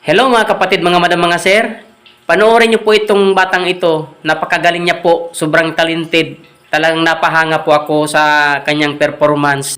Hello mga kapatid, mga madam, mga sir. Panoorin niyo po itong batang ito. Napakagaling niya po. Sobrang talented. Talagang napahanga po ako sa kanyang performance.